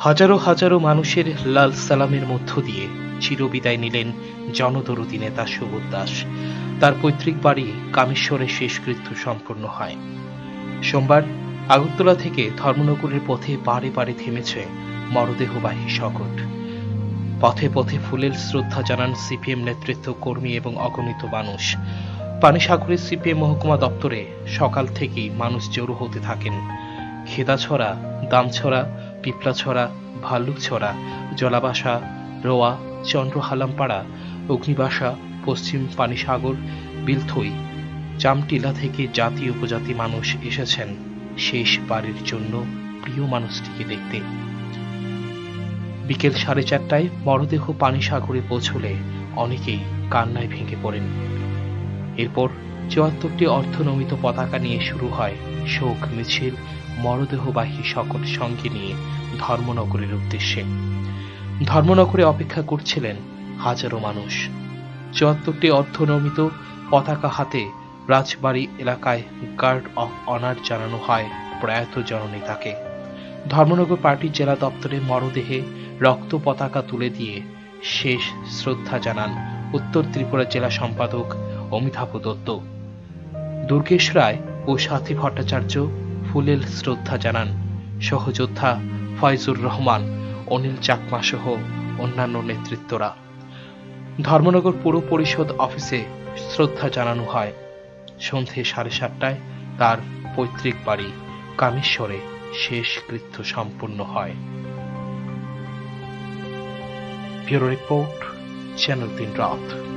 হাজারো হাজারো মানুষের লাল সালামের মধ্য দিয়ে চিরবিদায় নিলেন জনদরদী নেতা সুবোধ দাস। তার পৈতৃক বাড়ি কামেশ্বরে শেষকৃত্য সম্পন্ন হয়। সোমবার আগরতলা থেকে ধর্মনগরের পথে বারে বারে থেমেছে মরদেহবাহী শকট পথে পথে ফুলের শ্রদ্ধা জানান সিপিএম নেতৃত্ব কর্মী এবং অগণিত মানুষ। পানিসাগরের সিপিএম মহকুমা দপ্তরে সকাল থেকেই মানুষ জড়ো হতে থাকেন। খেদাছড়া, দামছড়া পিপলাছড়া ভাল্লুকছড়া জলাবাসা, রোয়া, চন্দ্রহালামপাড়া, অগ্নিবাসা, পশ্চিম পানিসাগর, বিলথই, চামটিলা থেকে জাতি উপজাতি মানুষ এসেছেন শেষ বাড়ির জন্য প্রিয় মানুষটিকে দেখতে। বিকেল সাড়ে চারটায় মরদেহ পানিসাগরে পৌঁছলে অনেকেই কান্নায় ভেঙে পড়েন। এরপর চুয়াত্তরটি অর্থনমিত পতাকা নিয়ে শুরু হয় শোক মিছিল, মরদেহবাহী সকল সঙ্গে নিয়ে ধর্মনগরের উদ্দেশ্যে। ধর্মনগরে অপেক্ষা করছিলেন হাজারো মানুষ। চুয়াত্তরটি অর্থনমিত পতাকা হাতে রাজবাড়ি এলাকায় গার্ড অফ অনার জানানো হয় প্রয়াত জননেতাকে। ধর্মনগর পার্টির জেলা দপ্তরে মরদেহে রক্ত পতাকা তুলে দিয়ে শেষ শ্রদ্ধা জানান উত্তর ত্রিপুরা জেলা সম্পাদক অমিতাভ দত্ত। দুর্গেশ রায় ও সাথী ভট্টাচার্য ফুলেল শ্রদ্ধা জানান। সহযোদ্ধা ফয়জুর রহমান, অনিল চাকমা সহ অন্যান্য নেতৃত্বরা। ধর্মনগর পুর পরিষদ অফিসে শ্রদ্ধা জানানো হয়। সন্ধে সাড়ে সাতটায় তার পৈতৃক বাড়ি কামেশ্বরে শেষ কৃত্য সম্পূর্ণ হয়। ব্যুরো রিপোর্ট, চ্যানেল তিন রাত।